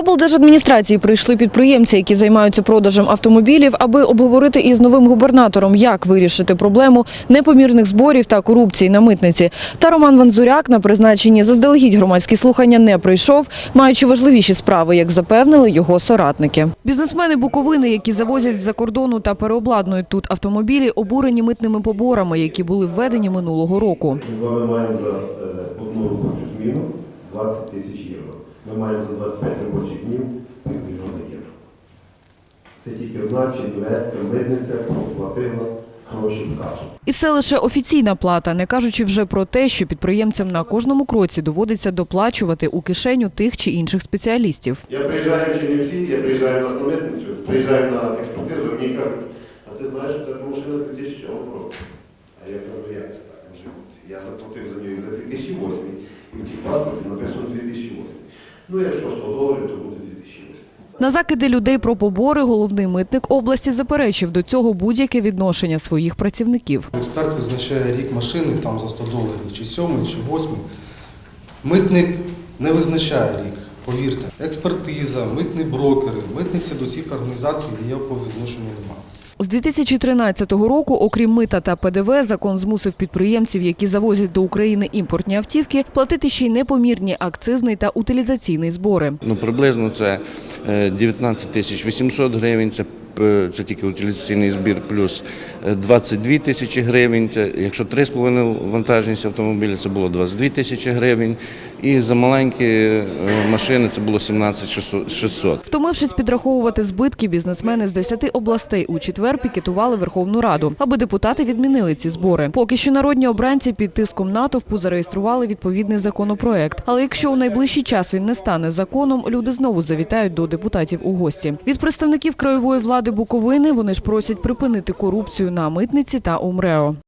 облдержадміністрації прийшли підприємці, які займаються продажем автомобілів, аби обговорити із новим губернатором, як вирішити проблему непомірних зборів та корупції на митниці. Та Роман Ванзуряк на призначенні заздалегідь громадські слухання не прийшов, маючи важливіші справи, як запевнили його соратники. Бізнесмени Буковини, які завозять з-за кордону та переобладнують тут автомобілі, обурені митними поборами, які були введені минулого року. Ми з вами маємо за е, одну робочу зміну 20 тисяч євро. Ми маємо за 25 робочих днів півмільйона євро. Це тільки одна чернівецька митниця проплатила гроші в касу. І це лише офіційна плата, не кажучи вже про те, що підприємцям на кожному кроці доводиться доплачувати у кишеню тих чи інших спеціалістів. Я приїжджаю в Чернівці, я приїжджаю на митницю, приїжджаю на експертизу, мені кажуть, а ти знаєш, що така машина 2007 року. А я кажу, як це так може бути? Я заплатив за нього і за 2008, в тих паспорті написано 2008. Ну, якщо 100 доларів, то буде 2008. На закиди людей про побори головний митник області заперечив до цього будь-яке відношення своїх працівників. Експерт визначає рік машини там за 100 доларів, чи сьомий, чи восьмий. Митник не визначає рік, повірте. Експертиза, митні брокери, митниці до цих організацій ніякого відношення немає. З 2013 року, окрім мита та ПДВ, закон змусив підприємців, які завозять до України імпортні автівки, платити ще й непомірні акцизний та утилізаційний збори. Ну, приблизно це е, 19 тисяч 800 гривень, це, е, це тільки утилізаційний збір, плюс е, 22 тисячі гривень, це, якщо 3,5 вантажність автомобіля, це було 22 тисячі гривень, і за маленькі е, машини це було 17 600. Втомившись підраховувати збитки, бізнесмени з 10 областей у четвер пікетували Верховну Раду, аби депутати відмінили ці збори. Поки що народні обранці під тиском натовпу зареєстрували відповідний законопроект. Але якщо у найближчий час він не стане законом, люди знову завітають до депутатів у гості. Від представників краєвої влади Буковини вони ж просять припинити корупцію на митниці та УМРЕО.